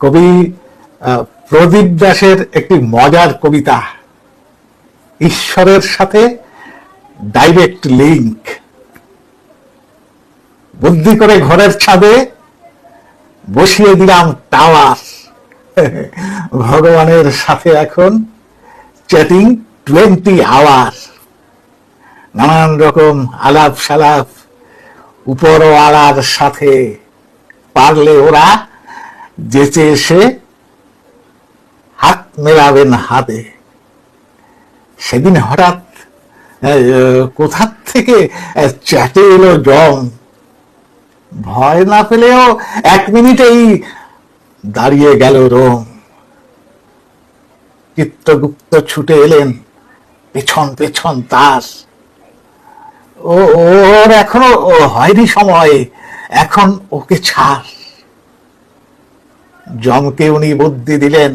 কবি প্রদীপ দাসের একটি মজার কবিতা, ঈশ্বরের সাথে ডাইরেক্ট লিংক বুদ্ধি করে ঘরের ছাদে বসিয়ে দিলাম টাওয়ার ভগবানের সাথে এখন চ্যাটিং টোয়েন্টি আওয়ার নানান রকম আলাপ সালাপ উপরওয়ালার সাথে। পারলে ওরা যেচে এসে হাত মেলাবেন হাতে। সেদিন হঠাৎ কোথার থেকে চ্যাটে এলো জম ভয় না পেলেও এক মিনিটেই দাঁড়িয়ে গেল রোম। চিত্রগুপ্ত ছুটে এলেন, পেছন পেছন তার ও ওর এখনও হয়নি সময়, এখন ওকে ছাড়। জমকে উনি বুদ্ধি দিলেন,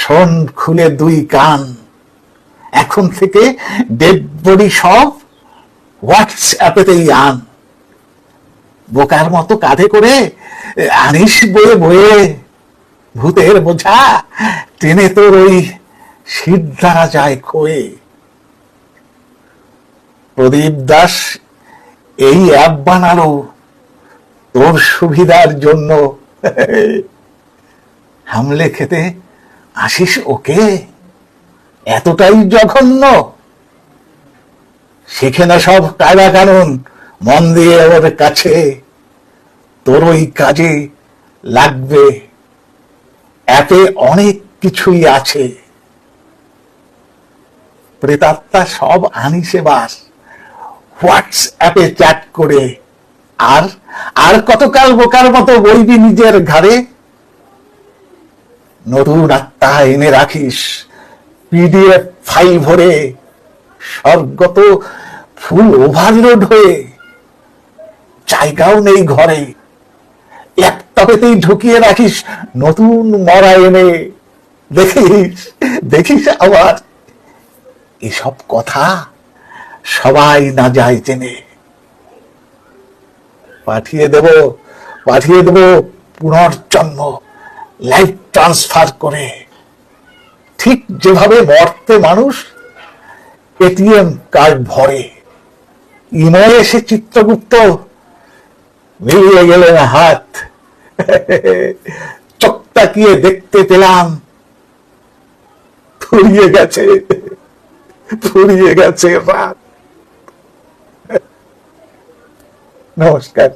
শোন খুলে দুই কান। এখন থেকে ডেড বডি সব হোয়াটসঅ্যাপেতেই আন। বোকার মতো কাঁধে করে আনিস বয়ে বয়ে, ভূতের বোঝা, টেনে তোর ওই শীত যায় খয়ে। প্রদীপ দাস, এই অ্যাপ বানালো তোর সুবিধার জন্য। হামলে খেতে আসিস ওকে? এতটাই জঘন্য। শিখে না সব কায়দা কানুন, মন দিয়ে ওর কাছে। তোর ওই কাজে লাগবে। অ্যাপে অনেক কিছুই আছে। প্রেতাত্মা সব আনিসে বাস। হোয়াটসঅ্যাপে চ্যাট করে আর? আর কতকাল বোকার মতো বইবি নিজের ঘাড়ে? নতুন আত্মা এনে রাখিস। পিডিএফ ফাইল ভরে স্বর্গত ফুল ওভারলোড হয়ে। জায়গাও নেই ঘরে। ল্যাপটপেতেই ঢুকিয়ে রাখিস নতুন মরা এনে। দেখিস দেখিস আবার। এসব কথা সবাই না যায় জেনে। পাঠিয়ে দেব পাঠিয়ে দেব পুনর্জন্ম লাইফ ট্রান্সফার করে। ঠিক যেভাবে মর্তে মানুষ, এটিএম কার্ড ভরে। ইময়ে এসে চিত্রগুপ্ত, মিলিয়ে গেলেন হাত। চোখ তাকিয়ে দেখতে পেলাম। ফুরিয়ে গেছে। ফুরিয়ে গেছে রাত। নমস্কার।